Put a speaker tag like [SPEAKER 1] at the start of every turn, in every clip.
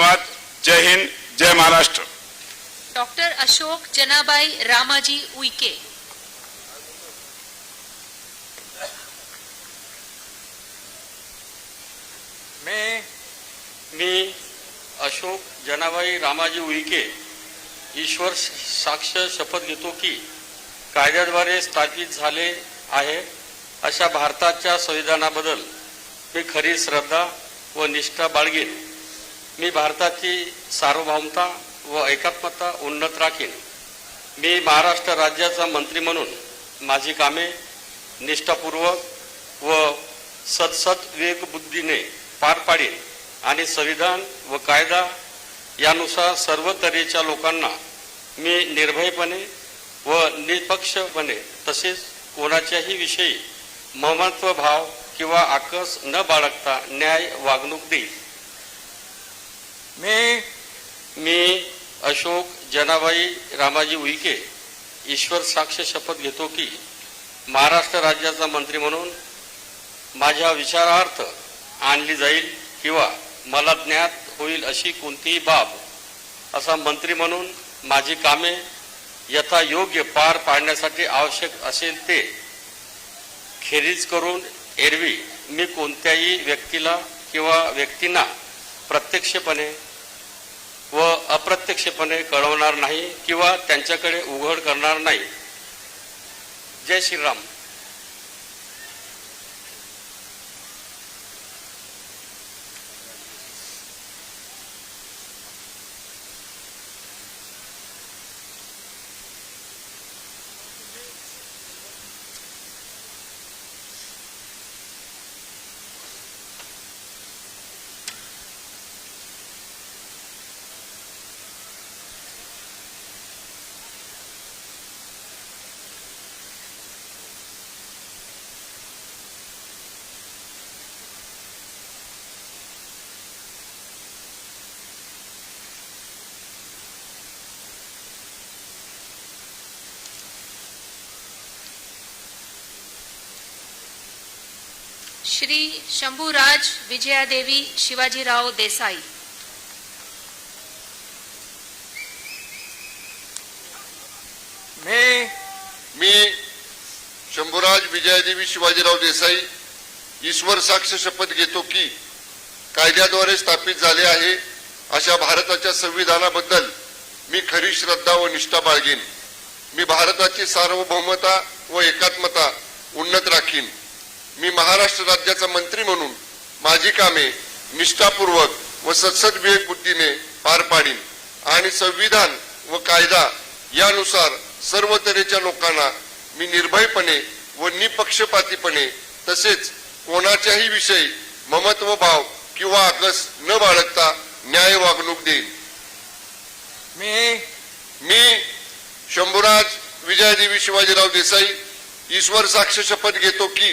[SPEAKER 1] धन्यवाद. जय हिंद जय महाराष्ट्र.
[SPEAKER 2] डॉक्टर अशोक जनाबाई रामाजी उईके
[SPEAKER 3] मी मी अशोक जनाबाई रामाजी उईके ईश्वर साक्ष शपथ घेतो की कायद्याद्वारे स्थापित झाले आहे अशा भारताच्या संविधानाबद्दल मी खरी श्रद्धा व निष्ठा बाळगेन. मी भारताची सार्वभौमता व एकात्मता उन्नत राखीन. मी महाराष्ट्र राज्याचा मंत्री म्हणून माझी कामे निष्ठापूर्वक व सतसत विवेकबुद्धीने पार पाडीन आणि संविधान व कायदा यानुसार सर्व तऱ्हेच्या लोकांना मी निर्भयपणे व निपक्षपणे तसेच कोणाच्याही विषयी ममत्व भाव किंवा आकस न बाळगता न्याय वागणूक देईल
[SPEAKER 4] मी
[SPEAKER 3] मी अशोक जनाबाई रामाजी उईके ईश्वर साक्ष शपथ घेतो की महाराष्ट्र राज्याचा मंत्री म्हणून माझ्या विचारार्थ आणली जाईल किंवा मला ज्ञात होईल अशी कोणतीही बाब असा मंत्री म्हणून माझी कामे यथायोग्य पार पाडण्यासाठी आवश्यक असेल ते खेरीज करून एरवी मी कोणत्याही व्यक्तीला किंवा व्यक्तींना प्रत्यक्षपणे व अप्रत्यक्षपणे कळवणार नाही किंवा त्यांच्याकडे उघड करणार नाही. जय श्रीराम.
[SPEAKER 2] श्री शंभूराज विजयादेवी शिवाजीराव देसाई।
[SPEAKER 4] मी
[SPEAKER 5] मी शंभूराज विजयादेवी शिवाजीराव देसाई ईश्वर साक्ष शपथ घेतो की कायद्याद्वारे स्थापित झाले आहे अशा भारताच्या संविधानाबद्दल मी खरी श्रद्धा व निष्ठा बाळगेन. मी भारताची सार्वभौमता व एकात्मता उन्नत राखीन. मी महाराष्ट्र राज्याचा मंत्री म्हणून माझी कामे निष्ठापूर्वक व सत्सद विवेक बुद्धीने पार पाडीन आणि संविधान व कायदा यानुसार सर्व तऱ्हेच्या लोकांना मी निर्भयपणे व निपक्षपातीपणे तसेच कोणाच्याही विषयी ममत्व भाव किंवा आकस न बाळगता न्याय वागणूक देईन.
[SPEAKER 4] मी
[SPEAKER 5] मी शंभूराज विजयादेवी शिवाजीराव देसाई ईश्वर साक्ष शपथ घेतो की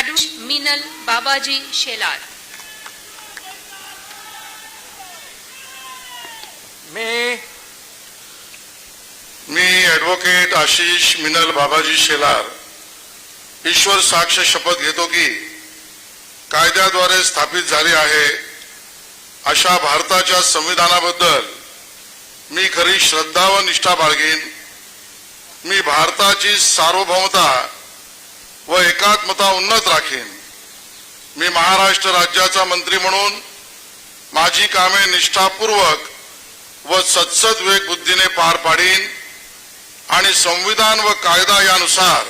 [SPEAKER 2] ॲडव मिनल बाबाजी शेलार।
[SPEAKER 4] मी
[SPEAKER 6] मी ॲडव्होकेट आशिष मिनल बाबाजी शेलार ईश्वर साक्ष शपथ घेतो की कायद्याद्वारे स्थापित झाले आहे अशा भारताच्या संविधानाबद्दल मी खरी श्रद्धा व निष्ठा बाळगेन. मी भारताची सार्वभौमता व एकात्मता उन्नत राखेन. मी महाराष्ट्र राज्याचा मंत्री म्हणून माझी कामे निष्ठापूर्वक व सत्सद वेग बुद्धीने पार पाडीन आणि संविधान व कायदा यानुसार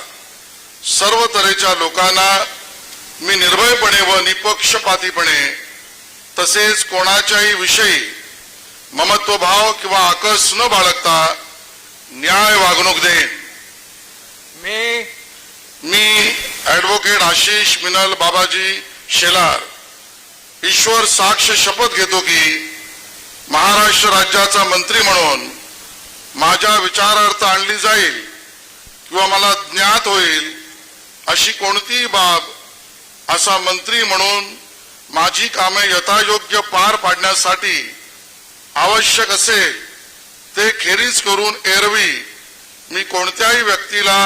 [SPEAKER 6] सर्व तऱ्हेच्या लोकांना मी निर्भयपणे व निपक्षपातीपणे तसेच कोणाच्याही विषयी ममत्वभाव किंवा आकस न बाळगता न्याय वागणूक देईन.
[SPEAKER 4] मी
[SPEAKER 6] मी ॲडव्होकेट आशिष मिनल बाबाजी शेलार. ईश्वर साक्ष शपथ घेतो की महाराष्ट्र राज्याचा मंत्री म्हणून माझ्या विचारार्थ आणली जाईल किंवा मला ज्ञात होईल अशी कोणतीही बाब असा मंत्री म्हणून माझी कामे यथायोग्य पार पाडण्यासाठी आवश्यक असेल ते खेरीज करून एरवी मी कोणत्याही व्यक्तीला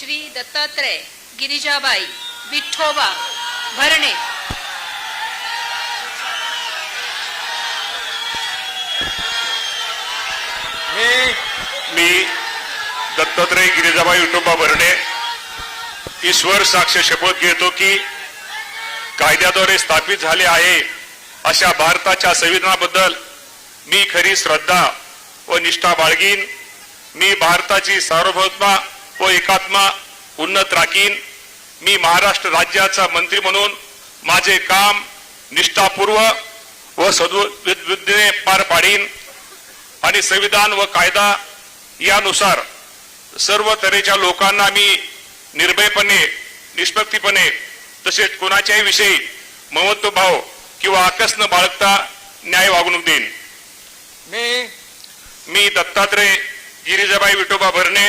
[SPEAKER 2] श्री दत्तात्रय गिरिजाबाई विठोबा भरणे.
[SPEAKER 4] मी
[SPEAKER 1] मी दत्तात्रय गिरिजाबाई विठोबा भरणे ईश्वर साक्ष शपथ घेतो की कायद्याद्वारे स्थापित झाले आहे अशा भारताच्या संविधानाबद्दल मी खरी श्रद्धा व निष्ठा बाळगीन. मी भारताची सार्वभौमा व एकात्मा उन्नत राखीन. मी महाराष्ट्र राज्याचा मंत्री म्हणून माझे काम निष्ठापूर्वक व सद्बुद्धीने पार पाडीन आणि संविधान व कायदा यानुसार सर्व तऱ्हेच्या लोकांना मी निर्भयपणे निष्पक्षीपणे तसेच कोणाच्याही विषयी ममत्वभाव किंवा आकस न बाळगता न्याय वागणूक देईन.
[SPEAKER 4] मी
[SPEAKER 1] मी दत्तात्रय गिरिजाबाई विठोबा भरणे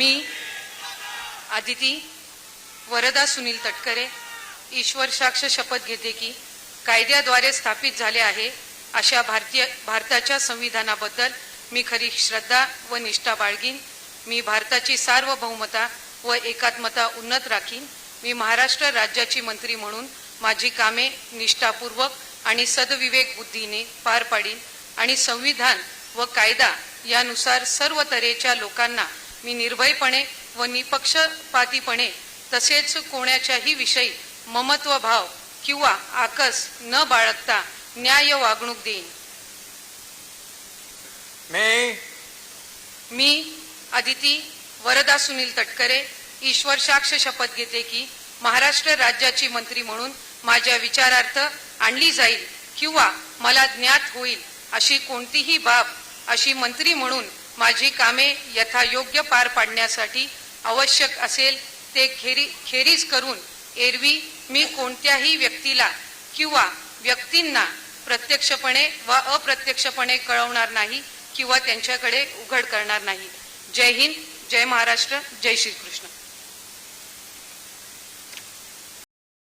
[SPEAKER 7] मी आदिती वरदा सुनील तटकरे ईश्वर साक्ष शपथ घेते की कायद्याद्वारे स्थापित झाले आहे अशा भारतीय भारताच्या संविधानाबद्दल मी खरी श्रद्धा व निष्ठा बाळगीन. मी भारताची सार्वभौमता व एकात्मता उन्नत राखीन. मी महाराष्ट्र राज्याची मंत्री म्हणून माझी कामे निष्ठापूर्वक आणि सदविवेक बुद्धीने पार पाडीन आणि संविधान व कायदा यानुसार सर्व तऱ्हेच्या लोकांना मी निर्भयपणे व निपक्षपातीपणे तसेच कोणाच्याही विषयी ममत्व भाव किंवा आकस न बाळगता न्याय वागणूक देईन.
[SPEAKER 4] मी?
[SPEAKER 7] मी आदिती वरदा सुनील तटकरे ईश्वर साक्ष शपथ घेते की महाराष्ट्र राज्याची मंत्री म्हणून माझ्या विचारार्थ आणली जाईल किंवा मला ज्ञात होईल अशी कोणतीही बाब अशी मंत्री म्हणून माझी कामे यथायोग्य पार पाडण्यासाठी आवश्यक असेल ते खेरी खेरीज करून एरवी मी कोणत्याही व्यक्तीला किंवा व्यक्तींना प्रत्यक्षपणे व अप्रत्यक्षपणे कळवणार नाही किंवा त्यांच्याकडे उघड करणार नाही. जय हिंद जय महाराष्ट्र जय श्रीकृष्ण.